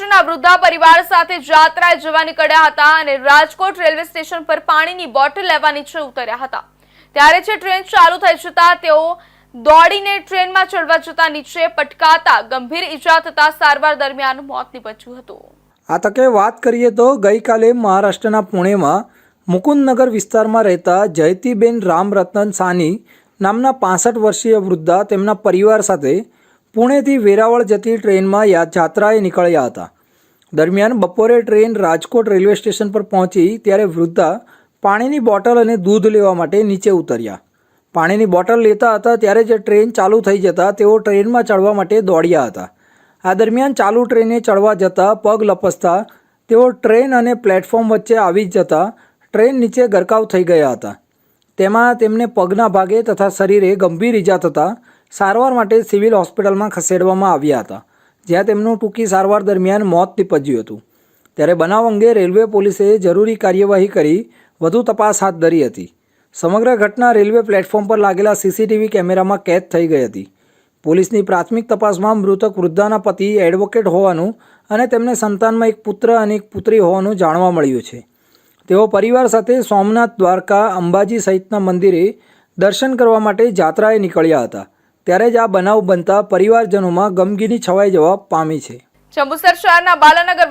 વૃદ્ધા પરિવાર સાથે જાત્રાએ જવા નીકળ્યા હતા અને રાજકોટ રેલવે સ્ટેશન પર પાણીની બોટલ લેવાની છે ઉતર્યા હતા. ત્યારે છે ટ્રેન ચાલુ થઈ જતા તેઓ દોડીને ટ્રેનમાં ચડવા જતા નીચે પટકાતા ગંભીર ઈજા થતા સારવાર દરમિયાન મોત નીપજ્યું હતું. આ તકે વાત કરીએ તો ગઈકાલે મહારાષ્ટ્રના પુણેમાં મુકુંદનગર વિસ્તારમાં રહેતા જયતીબેન રામરતન સાની નામના પાસઠ વર્ષીય વૃદ્ધા તેમના પરિવાર સાથે પુણેથી વેરાવળ જતી ટ્રેનમાં જાત્રાએ નીકળ્યા હતા. દરમિયાન બપોરે ટ્રેન રાજકોટ રેલવે સ્ટેશન પર પહોંચી ત્યારે વૃદ્ધા પાણીની બોટલ અને દૂધ લેવા માટે નીચે ઉતર્યા. પાણીની બોટલ લેતા હતા ત્યારે જે ટ્રેન ચાલુ થઈ જતા તેઓ ટ્રેનમાં ચડવા માટે દોડ્યા હતા. આ દરમિયાન ચાલુ ટ્રેને ચડવા જતાં પગ લપસતા તેઓ ટ્રેન અને પ્લેટફોર્મ વચ્ચે આવી જતા ટ્રેન નીચે ગરકાવ થઈ ગયા હતા. તેમાં તેમને પગના ભાગે તથા શરીરે ગંભીર ઈજા થતાં સારવાર માટે સિવિલ હોસ્પિટલમાં ખસેડવામાં આવ્યા હતા, જ્યાં તેમનું ટૂંકી સારવાર દરમિયાન મોત નીપજ્યું હતું. ત્યારે બનાવ અંગે રેલવે પોલીસે જરૂરી કાર્યવાહી કરી વધુ તપાસ હાથ ધરી હતી. સમગ્ર ઘટના રેલવે પ્લેટફોર્મ પર લાગેલા સીસીટીવી કેમેરામાં કેદ થઈ ગઈ હતી. પોલીસની પ્રાથમિક તપાસમાં મૃતક વૃદ્ધાના પતિ એડવોકેટ હોવાનું અને તેમને સંતાનમાં એક પુત્ર અને એક પુત્રી હોવાનું જાણવા મળ્યું છે. તેઓ પરિવાર સાથે સોમનાથ દ્વારકા અંબાજી સહિતના મંદિરે દર્શન કરવા માટે જાત્રાએ નીકળ્યા હતા. ત્યારે જ આ બનાવ બનતા પરિવારજનોમાં ગમગીની છવાઈ જવા પામી છે. જંબુસર શહેરના બાલાનગર